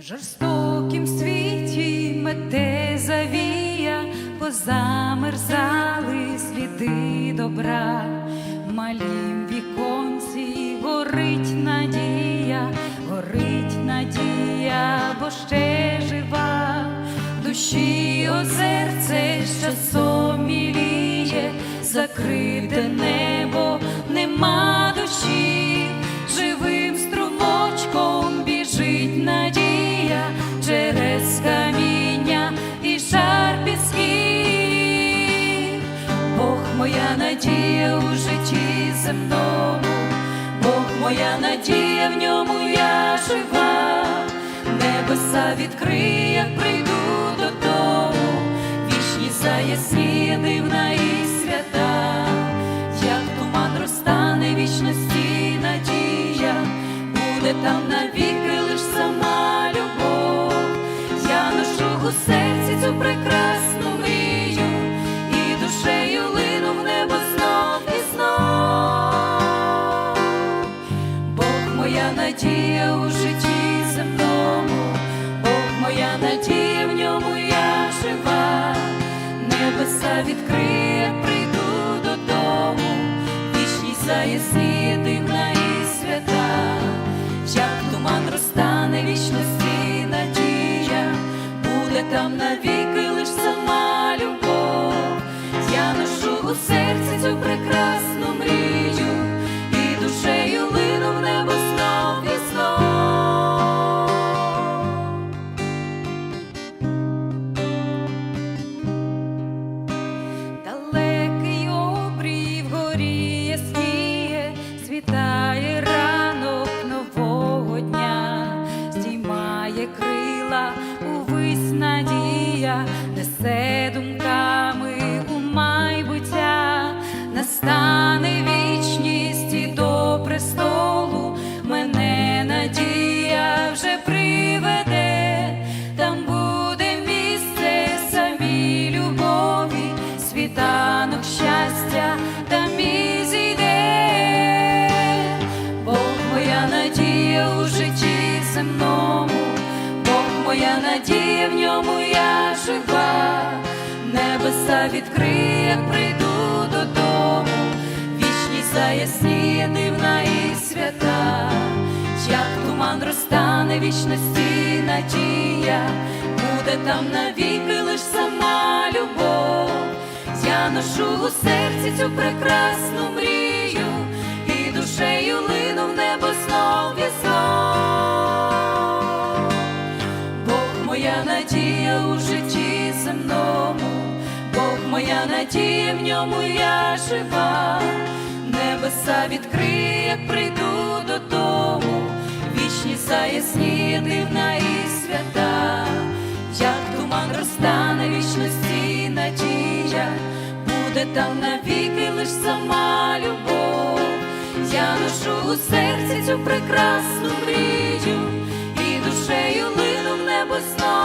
В жорстокім світі мете завія, позамерзали сліди добра, в малім віконці горить надія, горить надія, бо ще жива, душі озерце з часом міліє, закрите небо, земному, Бог моя надія, в ньому я жива, небеса відкриє, як прийду додому, вічні заясні, дивна і відкриє, прийду додому, вічні заясні, дивна і свята, як туман розтане вічності надія, буде там навіки земному, Бог моя надія, в ньому я жива, небеса відкриє, як прийду додому, вічні заясніє, дивна і свята, як туман розтане вічності надія, буде там навіки лиш сама любов. Я ношу у серці цю прекрасну мрію, моя надія у житті земному, Бог моя надія, в ньому я жива, небеса відкриє, як прийду додому, вічні заясні, дивна і свята, як туман розтане вічності надія, буде там навіки лиш сама любов. Я ношу у серці цю прекрасну мрію, весна.